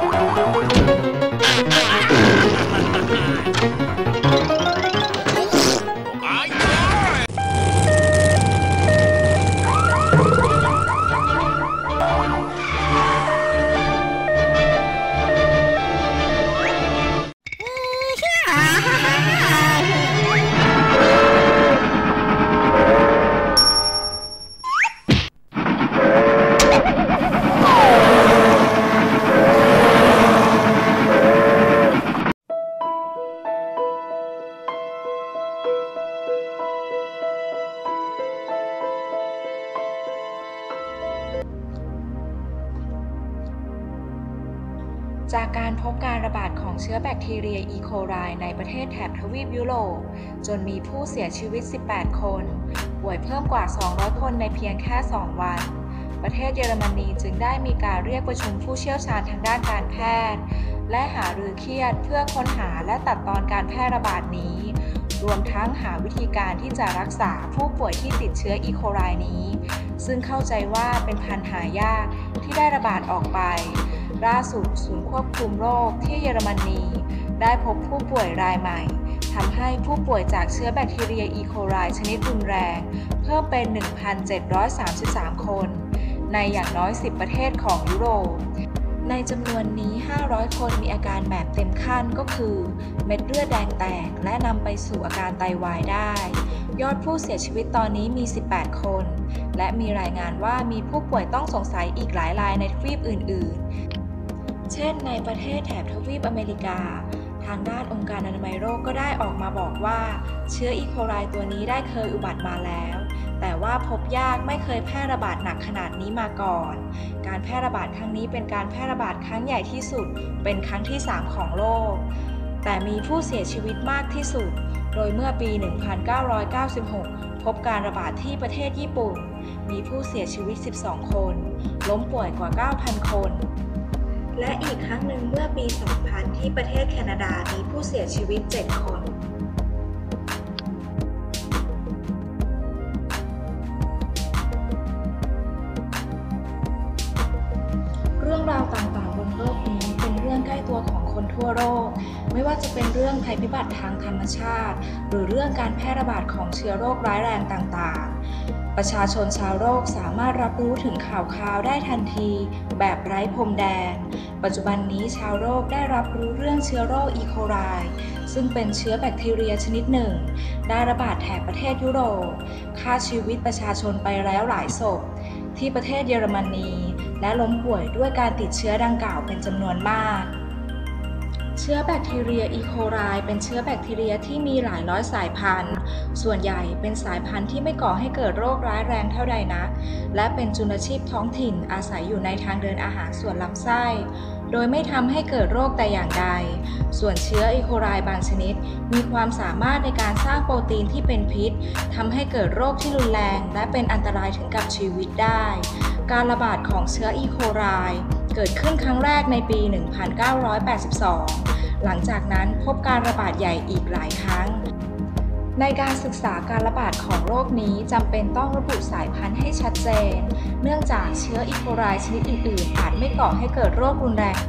Música จากการพบการระบาดของเชื้อแบคทีเรียอีโคไลในประเทศแถบทวีปยุโรป จนมีผู้เสียชีวิต 18 คน ป่วยเพิ่มกว่า 200 คนในเพียงแค่ 2 วัน ประเทศเยอรมนีจึงได้มีการเรียกประชุมผู้เชี่ยวชาญทางด้านการแพทย์ และหารือเครียดเพื่อค้นหาและตัดตอนการแพร่ระบาดนี้ รวมทั้งหาวิธีการที่จะรักษาผู้ป่วยที่ติดเชื้ออีโคไลนี้ ซึ่งเข้าใจว่าเป็นพันหายากที่ได้ระบาดออกไป ล่าสุดศูนย์ควบคุมโรคที่เยอรมนี ได้พบผู้ป่วยรายใหม่ทำให้ผู้ป่วยจากเชื้อแบคทีเรียอีโคไลชนิดรุนแรง เพิ่มเป็น 1,733 คน ในอย่างน้อย 10 ประเทศของยุโรป ในจำนวนนี้ 500 คนมีอาการแบบเต็มขั้นก็คือ เม็ดเลือดแดงแตกและนำไปสู่อาการไตาวายได้ ยอดผู้เสียชีวิตตอนนี้มี 18 คน และมีรายงานว่ามีผู้ป่วยต้องสงสัยอีกหลายรายในทวีปอื่น ๆ เช่น ในประเทศแถบทวีปอเมริกา ทางด้านองค์การอนามัยโลกก็ได้ออกมาบอกว่า เชื้ออีโคไลตัวนี้ได้เคยอุบัติมาแล้ว แต่ว่าพบยากไม่เคยแพร่ระบาดหนักขนาดนี้มาก่อน การแพร่ระบาดครั้งนี้เป็นการแพร่ระบาดครั้งใหญ่ที่สุด เป็นครั้งที่ 3 ของโลก แต่มีผู้เสียชีวิตมากที่สุด โดยเมื่อปี 1996 พบการระบาดที่ประเทศญี่ปุ่น มีผู้เสียชีวิต 12 คน ล้มป่วยกว่า 9,000 คน และอีกครั้งหนึ่งเมื่อปี 2000 ที่ประเทศแคนาดามีผู้เสียชีวิต 7 คนเรื่องราวต่างๆบนโลกนี้เป็นเรื่องใกล้ตัวของคนทั่วโลก ไม่ว่าจะเป็นเรื่องภัยพิบัติทางธรรมชาติ หรือเรื่องการแพร่ระบาดของเชื้อโรคร้ายแรงต่างๆ ประชาชนชาวโลกสามารถรับรู้ถึงข่าวคราวได้ทันที แบบไร้พรมแดน ปัจจุบันนี้ชาวโลกได้รับรู้เรื่องเชื้อโรคอีโคไลซึ่งเป็นเชื้อแบคทีเรียชนิดหนึ่ง ได้ระบาดแถบประเทศยุโรปฆ่าชีวิตประชาชนไปแล้วหลายศพ ที่ประเทศเยอรมนีและล้มป่วยด้วยการติดเชื้อดังกล่าวเป็นจำนวนมาก เชื้อแบคทีเรียอีโคไลเป็นเชื้อแบคทีเรียที่มีหลายร้อยสายพันธุ์ ส่วนใหญ่เป็นสายพันธุ์ที่ไม่ก่อให้เกิดโรคร้ายแรงเท่าใดนัก และเป็นจุลชีพท้องถิ่นอาศัยอยู่ในทางเดินอาหารส่วนลำไส้ โดยไม่ทำให้เกิดโรคแต่อย่างใด ส่วนเชื้ออีโคไลบางชนิด มีความสามารถในการสร้างโปรตีนที่เป็นพิษทำให้เกิดโรคที่รุนแรง และเป็นอันตรายถึงกับชีวิตได้ การระบาดของเชื้ออีโคไล เกิดขึ้นครั้งแรกในปี 1982 หลังจากนั้นพบการระบาดใหญ่อีกหลายครั้ง ในการศึกษาการระบาดของโรคนี้จำเป็นต้องระบุสายพันธุ์ให้ชัดเจน เนื่องจากเชื้ออีโคไลชนิดอื่นๆ อาจไม่ก่อให้เกิดโรครุนแรง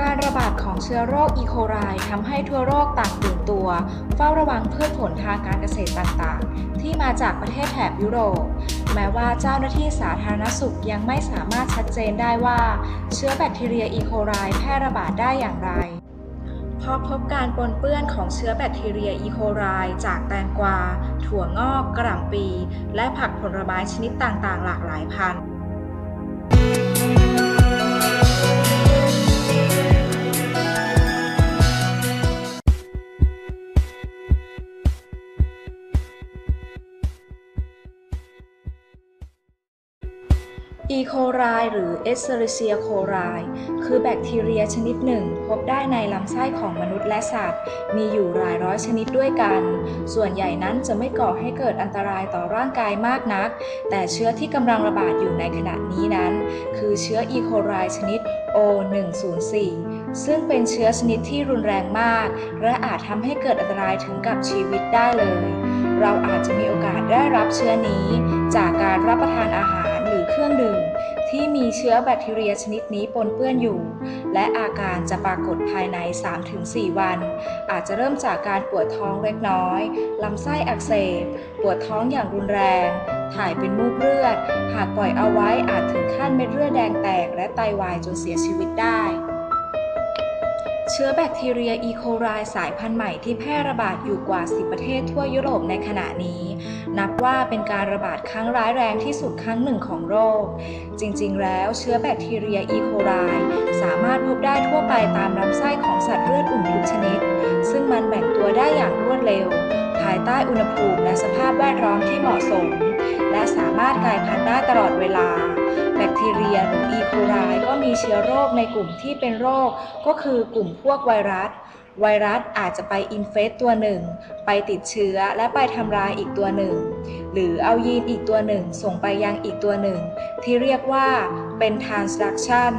การระบาดของเชื้อโรคอีโคไลทำให้ทั่วโลกต่างตื่นตัว เฝ้าระวังพืชผลทางการเกษตรต่างๆ ที่มาจากประเทศแถบยุโรป แม้ว่าเจ้าหน้าที่สาธารณสุขยังไม่สามารถชัดเจนได้ว่า เชื้อแบคทีเรียอีโคไรแพร่ระบาดได้อย่างไร เพราะพบการปนเปื้อนของเชื้อแบคทีเรียอีโคไรจากแตงกวา ถั่วงอก กระหล่ำปี และผักผลไม้ชนิดต่างๆ หลากหลายพันธุ์ อีโคไลหรือเอสเซอริเซียโคไลคือแบคทีเรียชนิดหนึ่ง พบได้ในลำไส้ของมนุษย์และสัตว์ มีอยู่หลายร้อยชนิดด้วยกัน ส่วนใหญ่นั้นจะไม่ก่อให้เกิดอันตรายต่อร่างกายมากนัก แต่เชื้อที่กำลังระบาดอยู่ในขณะนี้นั้น คือเชื้ออีโคไลชนิด O104 ซึ่งเป็นเชื้อชนิดที่รุนแรงมาก และอาจทำให้เกิดอันตรายถึงกับชีวิตได้เลย เราอาจจะมีโอกาสได้รับเชื้อนี้ จากการรับประทานอาหาร เครื่องดื่มที่ที่มีเชื้อแบคทีเรียชนิดนี้ปนเปื้อนอยู่ และอาการจะปรากฏภายใน 3-4 วัน อาจจะเริ่มจากการปวดท้องเล็กน้อย ลำไส้อักเสบ ปวดท้องอย่างรุนแรง ถ่ายเป็นมูกเลือด หากปล่อยเอาไว้อาจถึงขั้นเม็ดเลือดแดงแตก และไตาวายจนเสียชีวิตได้ เชื้อแบคทีเรียอีโคไลสายพันธุ์ใหม่ที่แพร่ระบาดอยู่กว่า 10 ประเทศทั่วยุโรปในขณะนี้ นับว่าเป็นการระบาดครั้งร้ายแรงที่สุดครั้งหนึ่งของโรค จริงๆ แล้วเชื้อแบคทีเรียอีโคไลสามารถพบได้ทั่วไปตามลำไส้ของสัตว์เลือดอุ่นทุกชนิด ซึ่งมันแบ่งตัวได้อย่างรวดเร็ว ภายใต้อุณหภูมิและสภาพแวดล้อมที่เหมาะสม และสามารถกลายพันธุ์ได้ตลอดเวลา แบคทีเรียหรืออีโคไลก็มีเชื้อโรคในกลุ่มที่เป็นโรค ก็คือกลุ่มพวกไวรัส ไวรัสอาจจะไปอินเฟสตัวหนึ่ง ไปติดเชื้อและไปทำลายอีกตัวหนึ่ง หรือเอายีนอีกตัวหนึ่ง ส่งไปยังอีกตัวหนึ่ง ที่เรียกว่าเป็น transduction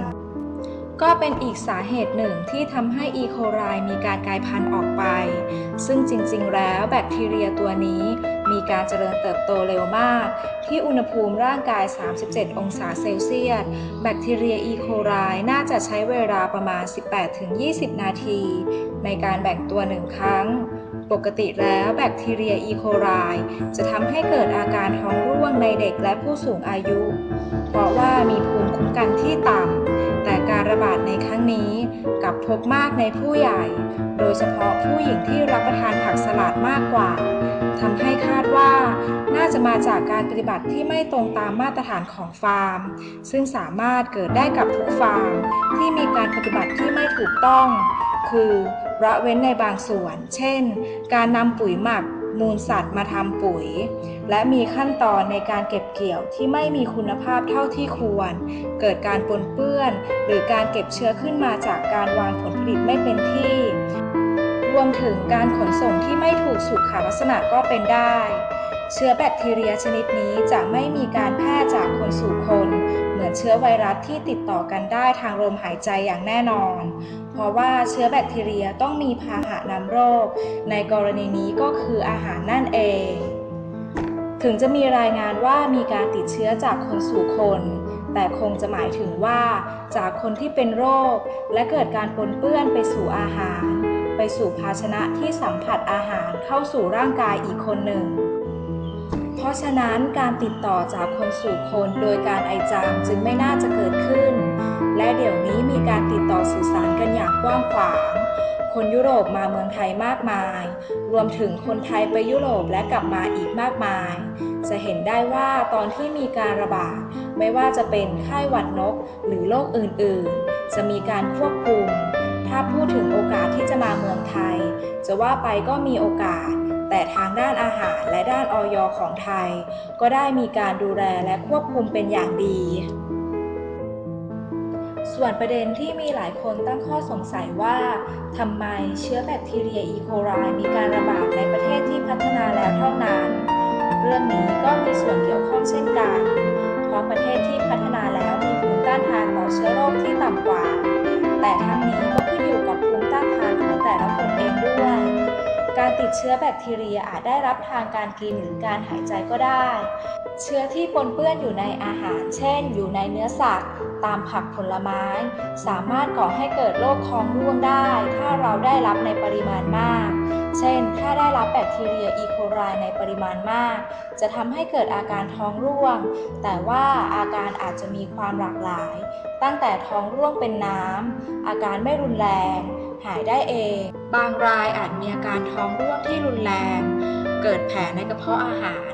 ก็เป็นอีกสาเหตุหนึ่งที่ทำให้อีโคไลมีการกลายพันธุ์ออกไป ซึ่งจริงๆ แล้วแบคทีเรียตัวนี้ มีการเจริญเติบโตเร็วมาก ที่อุณหภูมิร่างกาย 37 องศาเซลเซียส แบคทีเรียอีโคไลน่าจะใช้เวลาประมาณ 18-20 นาที ในการแบ่งตัวหนึ่งครั้ง ปกติแล้วแบคทีเรียอีโคไลจะทำให้เกิดอาการท้องร่วงในเด็กและผู้สูงอายุ เพราะว่ามีภูมิคุ้มกันที่ต่ำ แต่การระบาดในครั้งนี้กลับพบมากในผู้ใหญ่ โดยเฉพาะผู้หญิงที่รับประทานผักสลัดมากกว่า น่าจะมาจากการปฏิบัติที่ไม่ตรงตามมาตรฐานของฟาร์ม ซึ่งสามารถเกิดได้กับทุกฟาร์ม ที่มีการปฏิบัติที่ไม่ถูกต้อง คือละเว้นในบางส่วน เช่น การนำปุ๋ยหมักมูลสัตว์มาทำปุ๋ย และมีขั้นตอนในการเก็บเกี่ยวที่ไม่มีคุณภาพเท่าที่ควร เกิดการปนเปื้อน หรือการเก็บเชื้อขึ้นมาจากการวางผลผลิตไม่เป็นที่ รวมถึงการขนส่งที่ไม่ถูกสุขลักษณะก็เป็นได้ เชื้อแบคทีเรียชนิดนี้จะไม่มีการแพร่จากคนสู่คน เหมือนเชื้อไวรัสที่ติดต่อกันได้ทางลมหายใจอย่างแน่นอน เพราะว่าเชื้อแบคทีเรียต้องมีพาหะนำโรค ในกรณีนี้ก็คืออาหารนั่นเอง ถึงจะมีรายงานว่ามีการติดเชื้อจากคนสู่คน แต่คงจะหมายถึงว่า จากคนที่เป็นโรค และเกิดการปนเปื้อนไปสู่อาหาร ไปสู่ภาชนะที่สัมผัสอาหารเข้าสู่ร่างกายอีกคนหนึ่งะฉะนั้นการติดต่อจากคนสู่คนโดยการไอจามจึงไม่น่าจะเกิดขึ้น และเดี๋ยวนี้มีการติดต่อสื่อสารกันอย่างกว้างขวาง คนยุโรปมาเมืองไทยมากมาย รวมถึงคนไทยไปยุโรปและกลับมาอีกมากมาย จะเห็นได้ว่าตอนที่มีการระบาด ไม่ว่าจะเป็นไข้หวัดนกหรือโรคอื่นๆ จะมีการควบคุม ถ้าพูดถึงโอกาสที่จะมาเมืองไทย จะว่าไปก็มีโอกาส แต่ทางด้านอาหารและด้านออยของไทย ก็ได้มีการดูแลและควบคุมเป็นอย่างดี ส่วนประเด็นที่มีหลายคนตั้งข้อสงสัยว่าทำไมเชื้อแบคทีเรียอีโคไลมีการระบาดในประเทศที่พัฒนาแล้วเท่านั้น เรื่องนี้ก็มีส่วนเกี่ยวข้องเช่นกัน เพราะประเทศที่พัฒนาแล้วมีภูมิต้านทานต่อเชื้อโรคที่ต่ำกว่า แต่ทั้งนี้ก็ การติดเชื้อแบคทีเรียอาจได้รับทางการกินหรือการหายใจก็ได้ เชื้อที่ปนเปื้อนอยู่ในอาหาร เช่น อยู่ในเนื้อสัตว์ ตามผักผลไม้ สามารถก่อให้เกิดโรคท้องร่วงได้ ถ้าเราได้รับในปริมาณมาก เช่น ถ้าได้รับแบคทีเรียอีโคไลในปริมาณมาก จะทำให้เกิดอาการท้องร่วง แต่ว่าอาการอาจจะมีความหลากหลาย ตั้งแต่ท้องร่วงเป็นน้ำอาการไม่รุนแรง หายได้เอง บางรายอาจมีอาการท้องร่วงที่รุนแรง เกิดแผลในกระเพาะอาหาร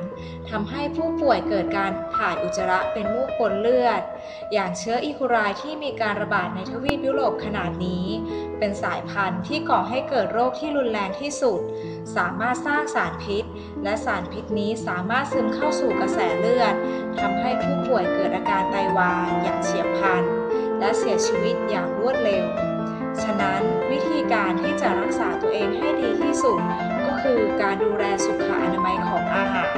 ทำให้ผู้ป่วยเกิดการถ่ายอุจจาระเป็นมูกปนเลือด อย่างเชื้ออีโคไลที่มีการระบาดในทวีปยุโรปขนาดนี้ เป็นสายพันธุ์ที่ก่อให้เกิดโรคที่รุนแรงที่สุด สามารถสร้างสารพิษ และสารพิษนี้สามารถซึมเข้าสู่กระแสเลือดทำให้ผู้ป่วยเกิดอาการไตวายอย่างเฉียบพลัน และเสียชีวิตอย่างรวดเร็ว ฉะนั้นวิธีการที่จะรักษาตัวเองให้ดีที่สุด ก็คือการดูแลสุขอนามัยของอาหาร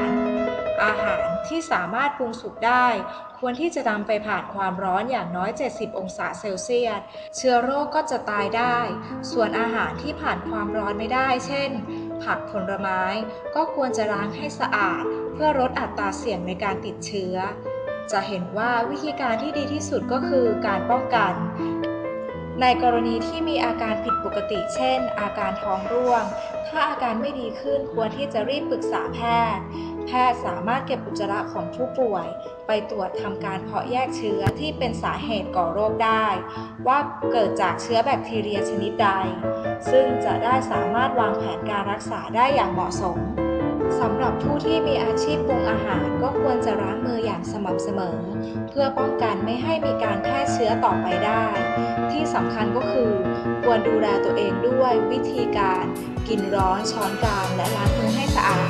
อาหารที่สามารถปรุงสุกได้ ควรที่จะนำไปผ่านความร้อนอย่างน้อย 70 องศาเซลเซียส เชื้อโรคก็จะตายได้ ส่วนอาหารที่ผ่านความร้อนไม่ได้ เช่น ผักผลไม้ ก็ควรจะล้างให้สะอาด เพื่อลดอัตราเสี่ยงในการติดเชื้อ จะเห็นว่าวิธีการที่ดีที่สุดก็คือการป้องกัน ในกรณีที่มีอาการผิดปกติ เช่น อาการท้องร่วง ถ้าอาการไม่ดีขึ้นควรที่จะรีบปรึกษาแพทย์ แพทย์สามารถเก็บอุจจาระของผู้ป่วย ไปตรวจทำการเพาะแยกเชื้อที่เป็นสาเหตุก่อโรคได้ ว่าเกิดจากเชื้อแบคทีเรียชนิดใด ซึ่งจะได้สามารถวางแผนการรักษาได้อย่างเหมาะสม สำหรับผู้ที่มีอาชีพปรุงอาหารก็ควรจะล้างมืออย่างสม่ำเสมอ เพื่อป้องกันไม่ให้มีการแพร่เชื้อต่อไปได้ ที่สำคัญก็คือ ควรดูแลตัวเองด้วยวิธีการ กินร้อนช้อนกลางและล้างมือให้สะอาด